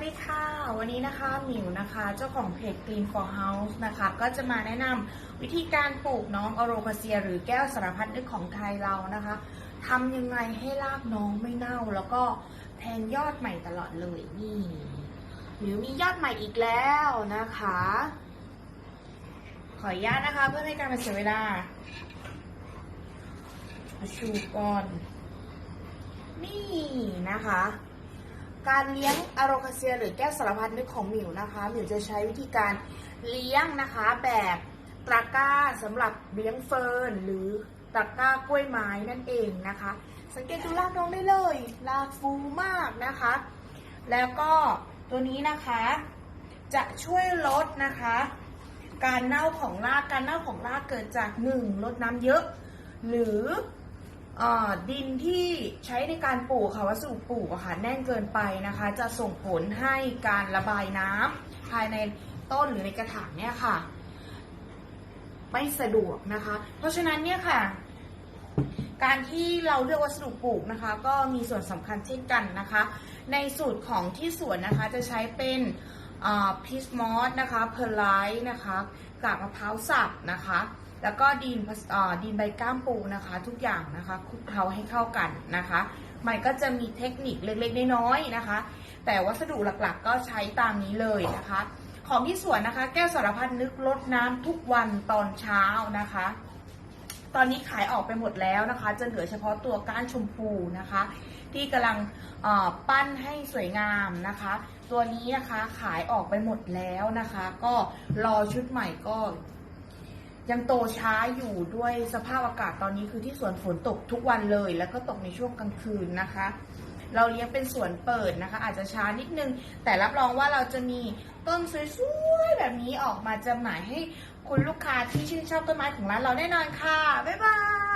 วัสดีค่ะ วันนี้นะคะหมิวนะคะ เจ้าของเพจ Green for House นะคะ ก็จะมาแนะนำวิธีการปลูกน้องอโรคาเซีย หรือแก้วสารพัดนึกของไทยเรานะคะทำยังไงให้รากน้องไม่เน่า แล้วก็แทงยอดใหม่ตลอดเลยนี่หมิวมียอดใหม่อีกแล้วนะคะ ขออนุญาตนะคะ เพื่อให้การเป็นเสียเวลาชูก่อน นี่นะคะ การเลี้ยงอะโรคาเซียหรือแก้วสารพัดนึกของหมิวนะคะ หมิวจะใช้วิธีการเลี้ยงนะคะแบบตะกร้าสำหรับเลี้ยงเฟิร์นหรือตะกร้ากล้วยไม้นั่นเองนะคะ สังเกตดูรากน้องได้เลยรากฟูมากนะคะ แล้วก็ตัวนี้นะคะ จะช่วยลดนะคะ การเน่าของรากการเน่าของรากเกิดจากหนึ่งลดน้ำเยอะ หรือ ดินที่ใช้ในการปลูกค่ะวัสดุปลูกค่ะแน่นเกินไปนะคะ จะส่งผลให้การระบายน้ำภายในต้นหรือในกระถางเนี่ยค่ะ ไม่สะดวกนะคะ เพราะฉะนั้นเนี่ยค่ะ การที่เราเลือกวัสดุปลูกนะคะ ก็มีส่วนสำคัญเช่นกันนะคะ ในสูตรของที่สวนนะคะจะใช้เป็นพิสมอสนะคะเพอร์ไลท์นะคะกากมะพร้าวสับนะคะ แล้วก็ดินดินใบก้ามปูนะคะ ทุกอย่างนะคะคลุกเคล้าให้เข้ากันนะคะ มันก็จะมีเทคนิคเล็กๆน้อยๆนะคะ แต่วัสดุหลักๆ ก็ใช้ตามนี้เลยนะคะ ของที่สวนนะคะ แก้วสารพัดนึกลดน้ำทุกวันตอนเช้านะคะ ตอนนี้ขายออกไปหมดแล้วนะคะ จะเหลือเฉพาะตัวก้านชมพูนะคะ ที่กำลังปั้นให้สวยงามนะคะ ตัวนี้นะคะขายออกไปหมดแล้วนะคะ ก็รอชุดใหม่ก็ ยังโตช้าอยู่ด้วยสภาพอากาศตอนนี้คือที่สวนฝนตกทุกวันเลย แล้วก็ตกในช่วงกลางคืนนะคะ เราเลี้ยงเป็นสวนเปิดนะคะ อาจจะช้านิดนึง แต่รับรองว่าเราจะมีต้นสวยๆแบบนี้ออกมาจำหน่ายให้คุณลูกค้าที่ชื่นชอบต้นไม้ของร้านเราแน่นอนค่ะ บ๊ายบาย